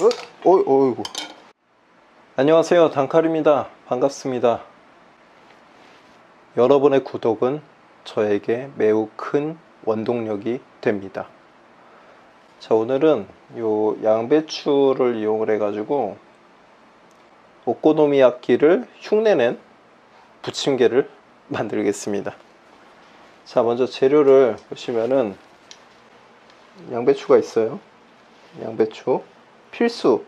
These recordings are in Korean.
어? 어, 어이구. 안녕하세요. 단칼입니다. 반갑습니다. 여러분의 구독은 저에게 매우 큰 원동력이 됩니다. 자, 오늘은 요 양배추를 이용을 해가지고 오코노미야끼를 흉내낸 부침개를 만들겠습니다. 자, 먼저 재료를 보시면은 양배추가 있어요. 양배추 필수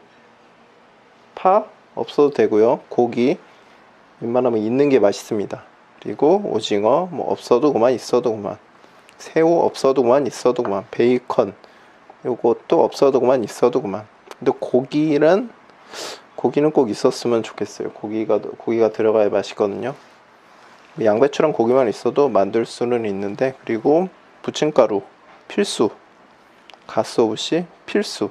파 없어도 되고요. 고기 웬만하면 있는 게 맛있습니다. 그리고 오징어 뭐 없어도 그만 있어도 그만 새우 없어도 그만 있어도 그만 베이컨 요것도 없어도 그만 있어도 그만 근데 고기는 고기는 꼭 있었으면 좋겠어요. 고기가 고기가 들어가야 맛있거든요. 양배추랑 고기만 있어도 만들 수는 있는데 그리고 부침가루 필수 가스 없이 필수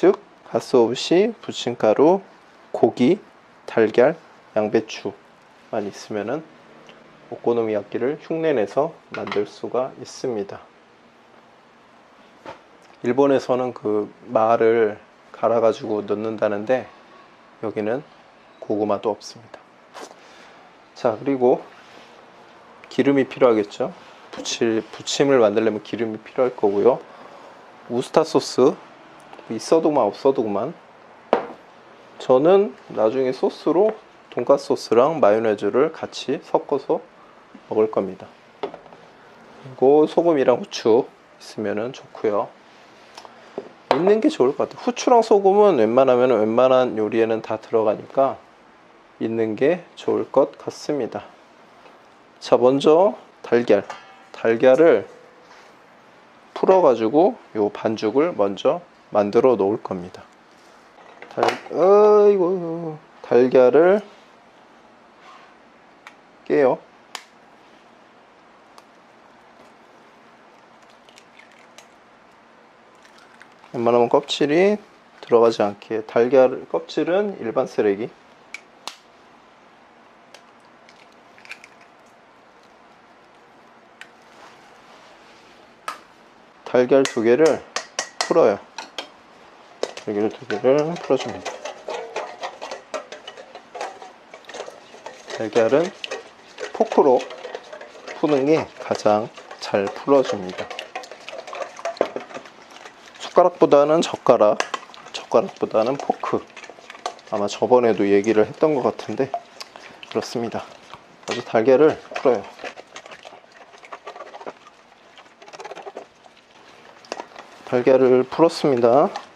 즉 가스 없이 부침가루 고기 달걀 양배추만 있으면은 오코노미야끼를 흉내내서 만들 수가 있습니다. 일본에서는 그 말을 갈아가지고 넣는다는데 여기는 고구마도 없습니다. 자 그리고 기름이 필요하겠죠. 부칠, 부침을 만들려면 기름이 필요할 거고요. 우스타 소스 있어도 그만 없어도 그만. 저는 나중에 소스로 돈가스 소스랑 마요네즈를 같이 섞어서 먹을 겁니다. 그리고 소금이랑 후추 있으면 좋고요. 있는 게 좋을 것 같아요. 후추랑 소금은 웬만하면 웬만한 요리에는 다 들어가니까 있는 게 좋을 것 같습니다. 자, 먼저 달걀. 달걀을 풀어 가지고 요 반죽을 먼저 만들어 놓을 겁니다. 달, 어이구, 달걀을 깨요. 웬만하면 껍질이 들어가지 않게 달걀 껍질은 일반 쓰레기 달걀 두 개를 풀어요. 달걀 두 개를 풀어줍니다. 달걀은 포크로 푸는 게 가장 잘 풀어줍니다. 숟가락보다는 젓가락, 젓가락보다는 포크. 아마 저번에도 얘기를 했던 것 같은데 그렇습니다. 먼저 달걀을 풀어요. 달걀을 풀었습니다.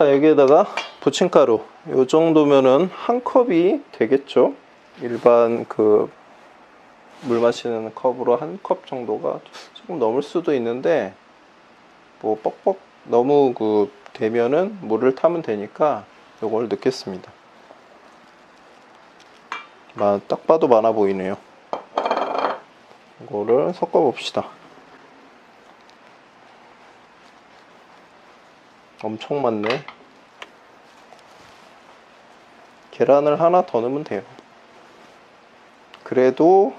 자, 여기에다가 부침가루. 이 정도면은 한 컵이 되겠죠? 일반 그 물 마시는 컵으로 한 컵 정도가 조금 넘을 수도 있는데 뭐 뻑뻑 너무 그 되면은 물을 타면 되니까 요걸 넣겠습니다. 딱 봐도 많아 보이네요. 이거를 섞어 봅시다. 엄청 많네. 계란을 하나 더 넣으면 돼요. 그래도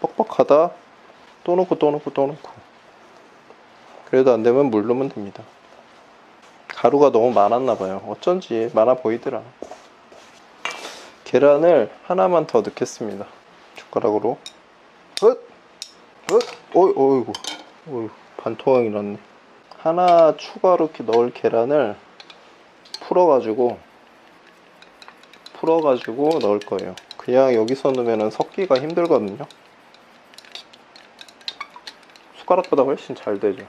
뻑뻑하다. 또 넣고 또 넣고 또 넣고. 그래도 안 되면 물 넣으면 됩니다. 가루가 너무 많았나 봐요. 어쩐지 많아 보이더라. 계란을 하나만 더 넣겠습니다. 젓가락으로. 엇! 엇! 어이, 어이구. 어이, 반토막이 났네. 하나 추가로 이렇게 넣을 계란을 풀어가지고 풀어가지고 넣을 거예요. 그냥 여기서 넣으면 섞기가 힘들거든요. 숟가락보다 훨씬 잘 되죠.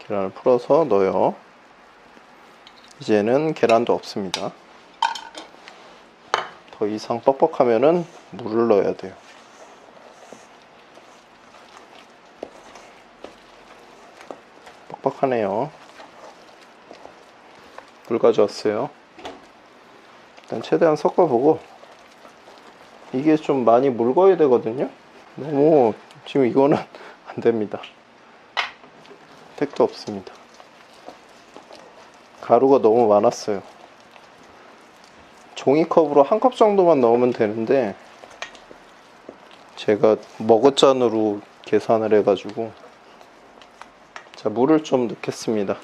계란을 풀어서 넣어요. 이제는 계란도 없습니다. 더 이상 뻑뻑하면은 물을 넣어야 돼요. 뻑뻑 하네요. 물 가져왔어요. 일단 최대한 섞어보고 이게 좀 많이 묽어야 되거든요. 너무 지금 이거는 안 됩니다. 택도 없습니다. 가루가 너무 많았어요. 종이컵으로 한 컵 정도만 넣으면 되는데 제가 머그잔으로 계산을 해가지고 자, 물을 좀 넣겠습니다.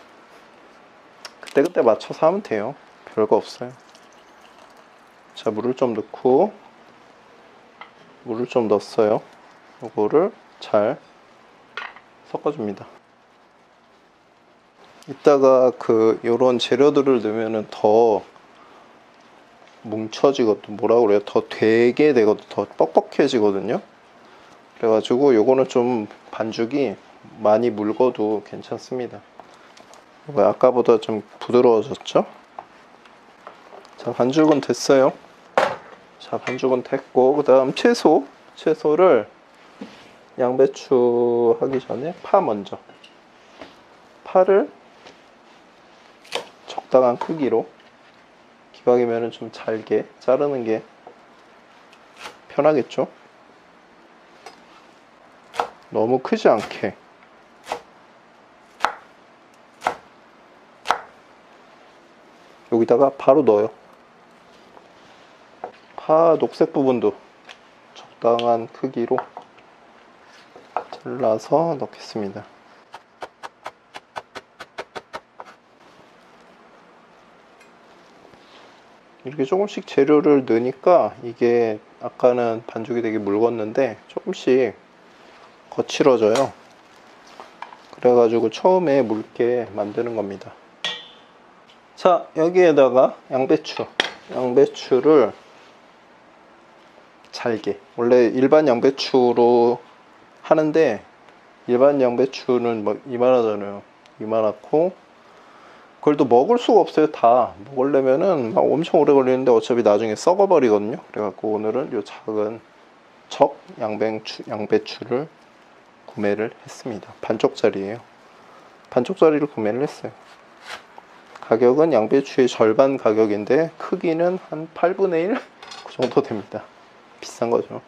그때그때 맞춰서 하면 돼요. 별거 없어요. 자, 물을 좀 넣고, 물을 좀 넣었어요. 요거를 잘 섞어줍니다. 이따가 그 요런 재료들을 넣으면은 더 뭉쳐지거든 뭐라 그래요 더 되게 되거든 더 뻑뻑해지거든요 그래가지고 요거는 좀 반죽이 많이 묽어도 괜찮습니다. 이거 아까보다 좀 부드러워졌죠? 자 반죽은 됐어요. 자 반죽은 됐고 그 다음 채소. 채소를 양배추 하기 전에 파 먼저. 파를 적당한 크기로 기왕이면 좀 잘게 자르는 게 편하겠죠? 너무 크지 않게 여기다가 바로 넣어요 파 녹색 부분도 적당한 크기로 잘라서 넣겠습니다 이렇게 조금씩 재료를 넣으니까 이게 아까는 반죽이 되게 묽었는데 조금씩 거칠어져요. 그래가지고 처음에 묽게 만드는 겁니다. 자, 여기에다가 양배추. 양배추를 잘게. 원래 일반 양배추로 하는데 일반 양배추는 막 이만하잖아요. 이만하고 그걸 또 먹을 수가 없어요 다 먹으려면은 막 엄청 오래 걸리는데 어차피 나중에 썩어버리거든요 그래갖고 오늘은 요 작은 적 양배추, 양배추를 구매를 했습니다 반쪽짜리예요 반쪽짜리를 구매를 했어요 가격은 양배추의 절반 가격인데 크기는 한 8분의 1? 그 정도 됩니다. 비싼 거죠.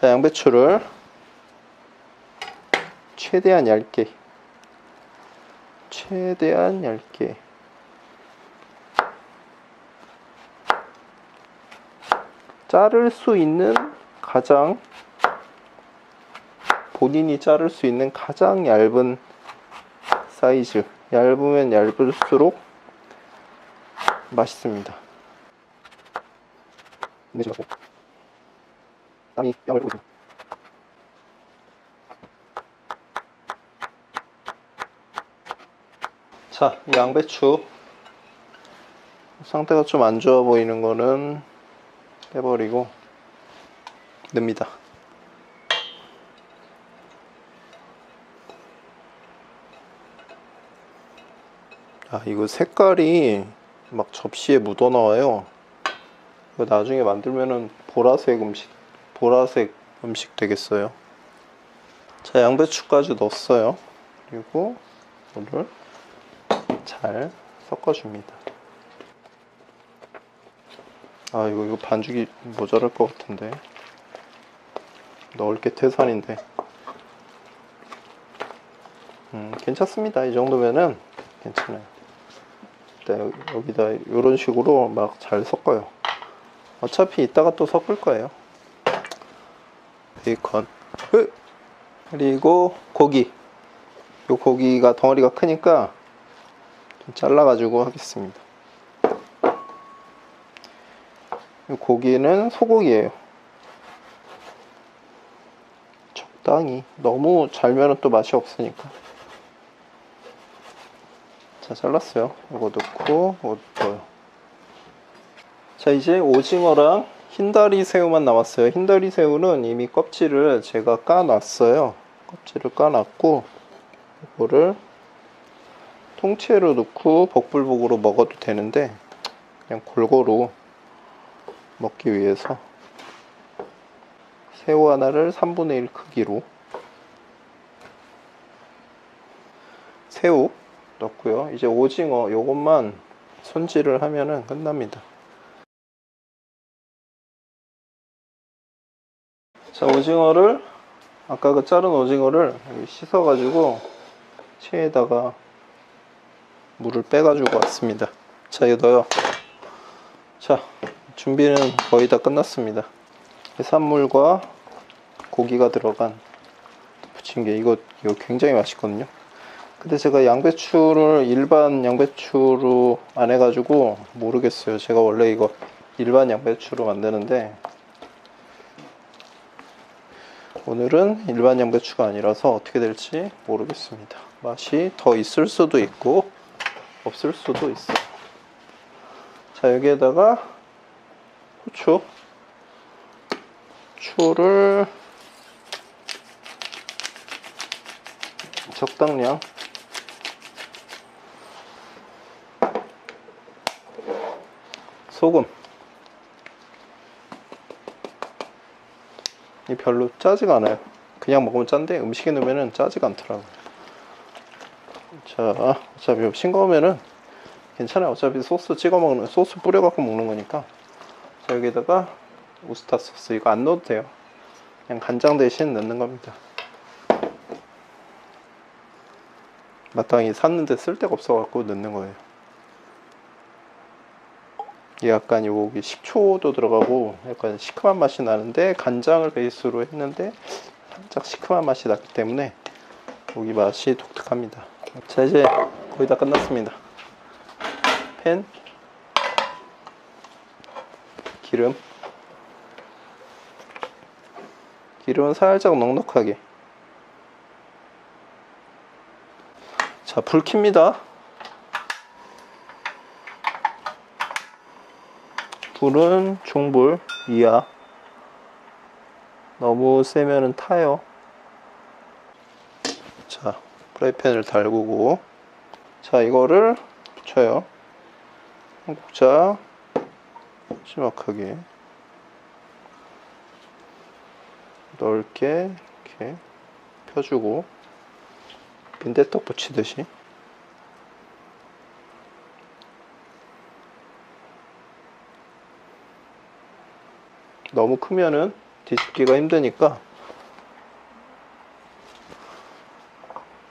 자, 양배추를 최대한 얇게 최대한 얇게. 자를 수 있는 가장 본인이 자를 수 있는 가장 얇은 사이즈 얇으면 얇을수록 맛있습니다. 내지 마고. 땀이 보고 있습니다 자, 이 양배추. 상태가 좀 안 좋아 보이는 거는 빼버리고 넣습니다. 아, 이거 색깔이 막 접시에 묻어 나와요. 이거 나중에 만들면은 보라색 음식, 보라색 음식 되겠어요. 자, 양배추까지 넣었어요. 그리고 물을 잘 섞어줍니다. 아 이거 이거 반죽이 모자랄 것 같은데 넣을 게 태산인데 음 괜찮습니다 이 정도면은 괜찮아요 일단 여기다 이런 식으로 막 잘 섞어요 어차피 이따가 또 섞을 거예요 베이컨 그리고 고기 요 고기가 덩어리가 크니까 잘라 가지고 하겠습니다. 이 고기는 소고기예요. 적당히 너무 잘면은 또 맛이 없으니까. 자 잘랐어요. 이거 넣고 넣어요. 자 이제 오징어랑 흰다리 새우만 남았어요. 흰다리 새우는 이미 껍질을 제가 까놨어요. 껍질을 까놨고 이거를 통째로 넣고 복불복으로 먹어도 되는데 그냥 골고루 먹기 위해서 새우 하나를 3분의 1 크기로 새우 넣고요 이제 오징어 요것만 손질을 하면은 끝납니다 자 오징어를 아까 그 자른 오징어를 씻어 가지고 체에다가 물을 빼 가지고 왔습니다. 자, 이거 넣어요. 자, 준비는 거의 다 끝났습니다. 해산물과 고기가 들어간 부침개. 이거, 이거 굉장히 맛있거든요. 근데 제가 양배추를 일반 양배추로 안 해가지고 모르겠어요. 제가 원래 이거 일반 양배추로 만드는데 오늘은 일반 양배추가 아니라서 어떻게 될지 모르겠습니다. 맛이 더 있을 수도 있고 없을 수도 있어. 자 여기에다가 후추, 후추를 적당량 소금. 이 별로 짜지가 않아요. 그냥 먹으면 짠데 음식에 넣으면 짜지가 않더라고요. 자 어차피 싱거우면은 괜찮아요. 어차피 소스 찍어 먹는 소스 뿌려 갖고 먹는 거니까. 자 여기다가 우스타 소스. 이거 안 넣어도 돼요. 그냥 간장 대신 넣는 겁니다. 마땅히 샀는데 쓸 데가 없어 갖고 넣는 거예요 약간 여기 식초도 들어가고 약간 시큼한 맛이 나는데 간장을 베이스로 했는데 살짝 시큼한 맛이 났기 때문에 고기 맛이 독특합니다. 자 이제 거의 다 끝났습니다. 팬, 기름, 기름은 살짝 넉넉하게. 자 불 킵니다. 불은 중불 이하. 너무 세면은 타요. 자 프라이팬을 달구고. 자 이거를 붙여요. 한국자 심각하게. 넓게 이렇게 펴주고. 빈대떡 붙이듯이 너무 크면은 뒤집기가 힘드니까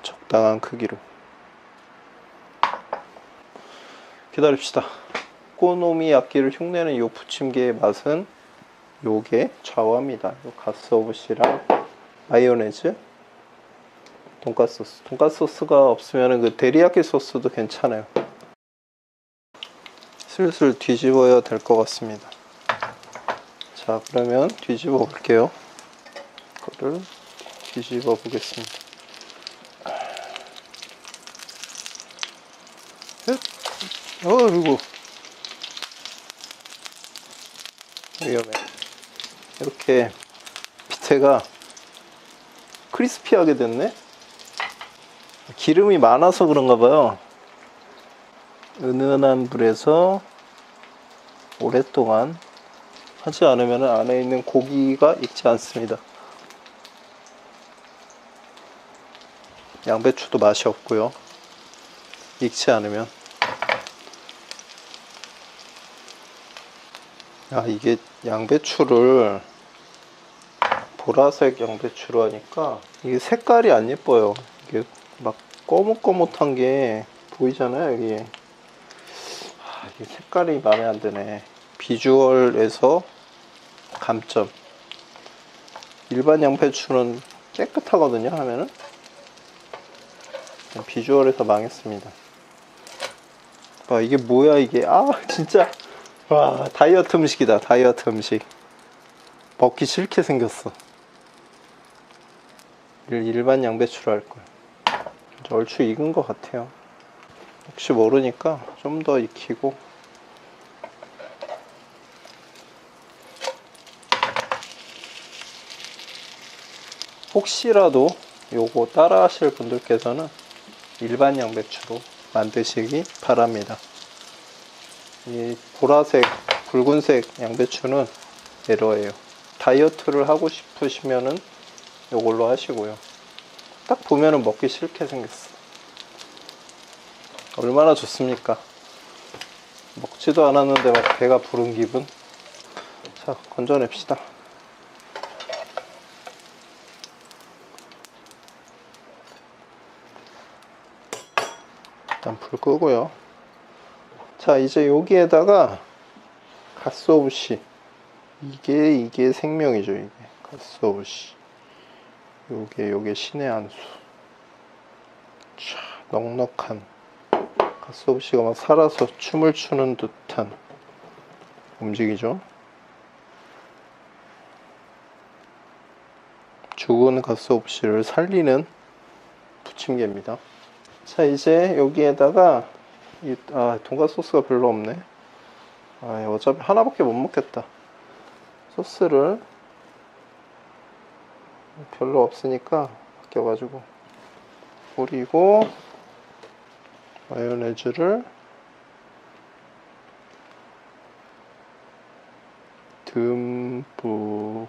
적당한 크기로 기다립시다. 오코노미야끼를 흉내는 이 부침개의 맛은 요게 좌우합니다. 요 가스오브시랑 마요네즈 돈가스 소스. 돈가스 소스가 없으면 그 데리야끼 소스도 괜찮아요. 슬슬 뒤집어야 될 것 같습니다 자 그러면 뒤집어 볼게요. 이거를 뒤집어 보겠습니다. 어이구 위험해. 이렇게 밑에가 크리스피하게 됐네? 기름이 많아서 그런가 봐요. 은은한 불에서 오랫동안 하지 않으면 안에 있는 고기가 익지 않습니다. 양배추도 맛이 없고요. 익지 않으면. 아, 이게 양배추를 보라색 양배추로 하니까 이게 색깔이 안 예뻐요. 이게 막 거뭇거뭇한 게 보이잖아요, 여기. 아, 이게 색깔이 마음에 안 드네. 비주얼에서 감점. 일반 양배추는 깨끗하거든요 하면은. 비주얼에서 망했습니다. 와 이게 뭐야 이게? 아 진짜. 와 다이어트 음식이다 다이어트 음식. 먹기 싫게 생겼어. 일반 양배추로 할걸. 얼추 익은 것 같아요. 혹시 모르니까 좀 더 익히고 혹시라도 요거 따라 하실 분들께서는 일반 양배추로 만드시기 바랍니다. 이 보라색, 붉은색 양배추는 에러예요. 다이어트를 하고 싶으시면은 요걸로 하시고요. 딱 보면은 먹기 싫게 생겼어. 얼마나 좋습니까? 먹지도 않았는데 막 배가 부른 기분? 자, 건져냅시다. 불 끄고요. 자, 이제 여기에다가 가스오브시. 이게, 이게 생명이죠, 이게. 가스오브시. 요게, 요게 신의 한 수. 자, 넉넉한 가스오브시가 막 살아서 춤을 추는 듯한 움직이죠. 죽은 가스오브시를 살리는 부침개입니다. 자 이제 여기에다가 이, 아 돈가스 소스가 별로 없네. 아 어차피 하나밖에 못 먹겠다. 소스를 별로 없으니까 아껴가지고 뿌리고 마요네즈를 듬뿍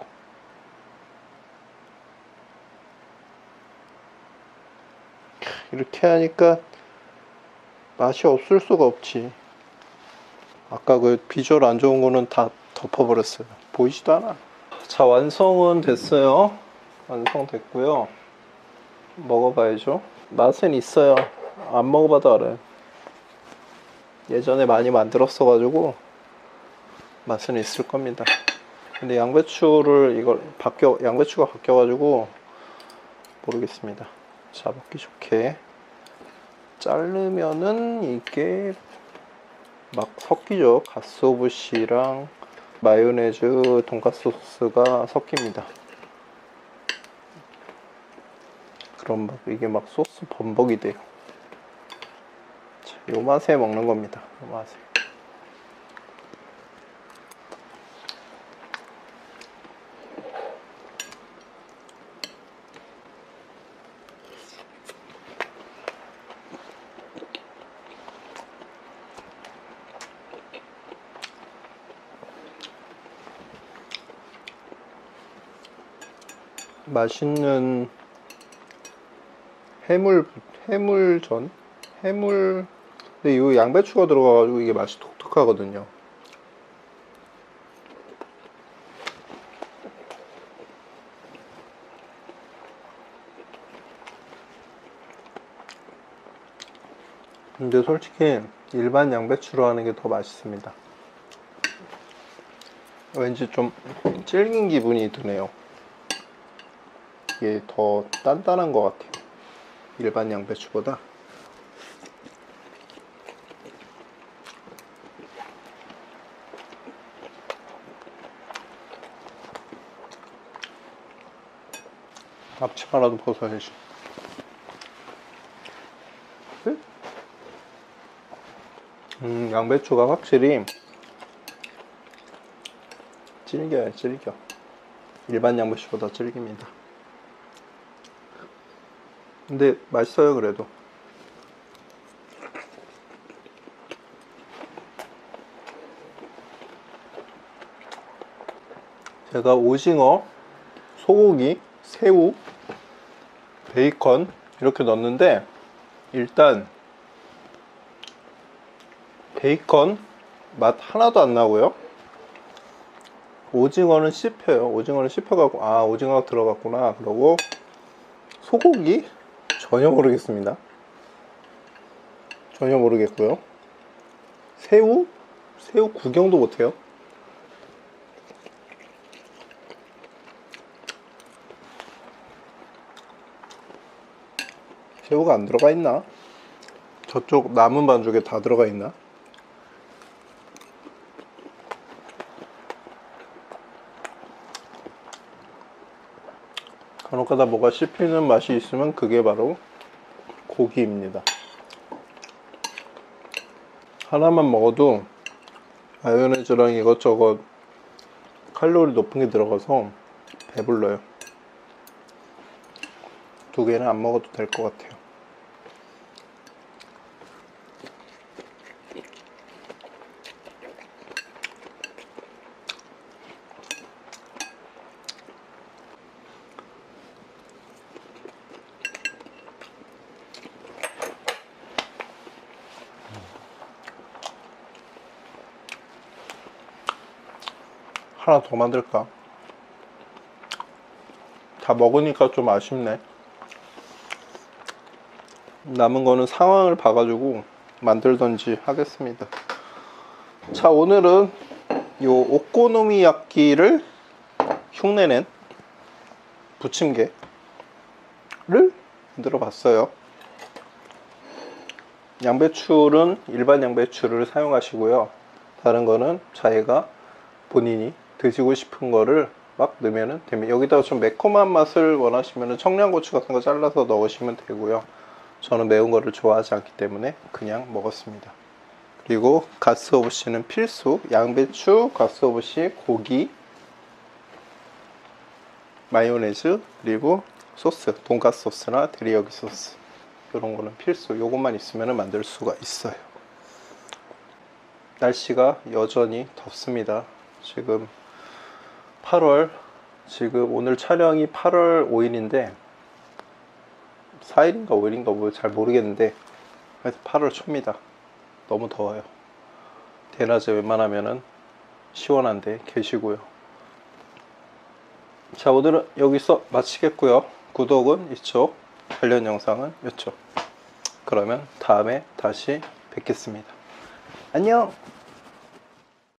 이렇게 하니까 맛이 없을 수가 없지. 아까 그 비주얼 안 좋은 거는 다 덮어버렸어요. 보이지도 않아. 자 완성은 됐어요. 완성됐고요. 먹어봐야죠. 맛은 있어요. 안 먹어봐도 알아요. 예전에 많이 만들었어 가지고 맛은 있을 겁니다. 근데 양배추를 이걸 바뀌어 양배추가 바뀌어 가지고 모르겠습니다 자 먹기 좋게 자르면은 이게 막 섞이죠. 가스오브시랑 마요네즈 돈가스 소스가 섞입니다. 그럼 막 이게 막 소스 범벅이 돼요. 자, 요 맛에 먹는 겁니다. 요 맛에 맛있는 해물 해물전 해물 근데 이 양배추가 들어가가지고 이게 맛이 독특하거든요. 근데 솔직히 일반 양배추로 하는 게 더 맛있습니다. 왠지 좀 질긴 기분이 드네요. 이게 더 단단한 것 같아요. 일반 양배추보다. 앞치마라도 벗어야지. 음, 양배추가 확실히 질겨요, 질겨. 일반 양배추보다 질깁니다. 근데 맛있어요, 그래도. 제가 오징어, 소고기, 새우, 베이컨 이렇게 넣었는데 일단 베이컨 맛 하나도 안 나고요. 오징어는 씹혀요. 오징어는 씹혀갖고 아 오징어가 들어갔구나. 그러고 소고기 전혀 모르겠습니다. 전혀 모르겠고요. 새우 새우 구경도 못해요. 새우가 안 들어가 있나? 저쪽 남은 반죽에 다 들어가 있나? 간혹 가다 뭐가 씹히는 맛이 있으면 그게 바로 고기입니다. 하나만 먹어도 마요네즈랑 이것저것 칼로리 높은 게 들어가서 배불러요. 두 개는 안 먹어도 될 것 같아요. 하나 더 만들까? 다 먹으니까 좀 아쉽네. 남은 거는 상황을 봐가지고 만들던지 하겠습니다. 자, 오늘은 요 오코노미야끼를 흉내낸 부침개를 만들어 봤어요. 양배추는 일반 양배추를 사용하시고요. 다른 거는 자기가 본인이 드시고 싶은 거를 막 넣으면 됩니다. 여기다가 좀 매콤한 맛을 원하시면 청양고추 같은 거 잘라서 넣으시면 되고요. 저는 매운 거를 좋아하지 않기 때문에 그냥 먹었습니다. 그리고 가스오브시는 필수 양배추, 가스오브시, 고기, 마요네즈 그리고 소스 돈가스 소스나 데리야끼 소스 이런 거는 필수 요것만 있으면 만들 수가 있어요 날씨가 여전히 덥습니다 지금 8월 지금 오늘 촬영이 8월 5일인데 4일인가 5일인가 뭐 잘 모르겠는데 하여튼 8월 초입니다. 너무 더워요. 대낮에 웬만하면은 시원한데 계시고요. 자 오늘은 여기서 마치겠고요. 구독은 이쪽 관련 영상은 이쪽. 그러면 다음에 다시 뵙겠습니다. 안녕